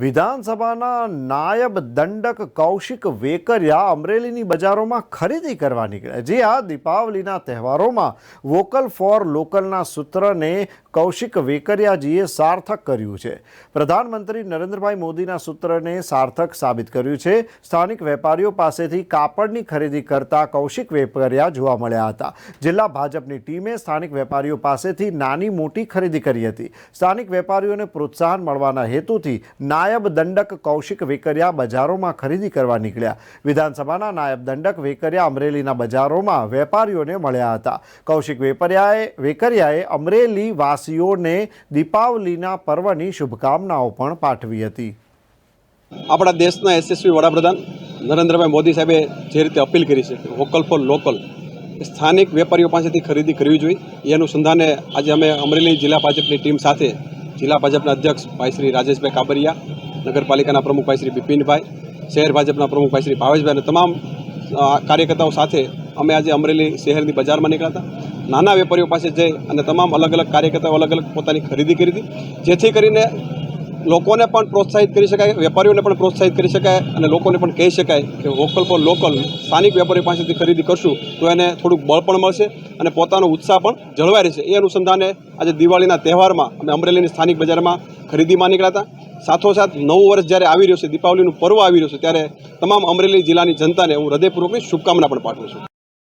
વિધાનસભાના નાયબ દંડક કૌશિક વેકરિયા અમરેલીની બજારોમાં ખરીદી કરવા નીકળ્યા. જે આ દીપાવલીના તહેવારોમાં વોકલ ફોર લોકલના સૂત્રને કૌશિક વેકરિયાજીએ સાર્થક કર્યું છે. પ્રધાનમંત્રી નરેન્દ્રભાઈ મોદીના સૂત્રને સાર્થક સાબિત કર્યું છે. સ્થાનિક વેપારીઓ પાસેથી કાપડની ખરીદી કરતા કૌશિક વેકરિયા જોવા મળ્યા હતા. જિલ્લા ભાજપની ટીમે સ્થાનિક વેપારીઓ પાસેથી નાની મોટી ખરીદી કરી હતી. સ્થાનિક વેપારીઓને પ્રોત્સાહન મળવાના હેતુથી નાયબ દંડક કૌશિક વેકરિયા બજારોમાં ખરીદી કરવા નીકળ્યા. વિધાનસભાના નાયબ દંડક વેકરિયા અમરેલીના બજારોમાં વેપારીઓને મળ્યા હતા. કૌશિક વેપરિયાએ વેકરિયાએ અમરેલી વાસીઓને દીપાવલીના પર્વની શુભકામનાઓ પણ પાઠવી હતી. આપણા દેશના યશસ્વી વડાપ્રધાન નરેન્દ્રભાઈ મોદી સાહેબે જે રીતે અપીલ કરી છે, વોકલ ફોર લોકલ સ્થાનિક વેપારીઓ પાસેથી ખરીદી કરવી જોઈએ. એ અનુસંધાને આજે અમે અમરેલી જિલ્લા ભાજપની ટીમ સાથે જિલ્લા ભાજપના અધ્યક્ષ ભાઈ શ્રી રાજેશભાઈ કાબરિયા, નગરપાલિકાના પ્રમુખ ભાઈ શ્રી બિપિનભાઈ, શહેર ભાજપના પ્રમુખ ભાઈ શ્રી ભાવેશભાઈ અને તમામ કાર્યકર્તાઓ સાથે અમે આજે અમરેલી શહેરની બજારમાં નીકળ્યા હતા. નાના વેપારીઓ પાસે જઈ અને તમામ અલગ અલગ કાર્યકર્તાઓ અલગ અલગ પોતાની ખરીદી કરી હતી. જેથી કરીને લોકોને પણ પ્રોત્સાહિત કરી શકાય, વેપારીઓને પણ પ્રોત્સાહિત કરી શકાય અને લોકોને પણ કહી શકાય કે વોકલ ફોર લોકલ, સ્થાનિક વેપારી પાસેથી ખરીદી કરશું તો એને થોડુંક બળ પણ મળશે અને પોતાનો ઉત્સાહ પણ જળવાઈ રહેશે. એ અનુસંધાને આજે દિવાળીના તહેવારમાં અમે અમરેલીની સ્થાનિક બજારમાં ખરીદીમાં નીકળ્યા હતા. સાથોસાથ નવું વર્ષ જ્યારે આવી રહ્યું છે, દીપાવલીનું પર્વ આવી રહ્યું છે, ત્યારે તમામ અમરેલી જિલ્લાની જનતાને હું હૃદયપૂર્વકની શુભકામના પણ પાઠવું છું.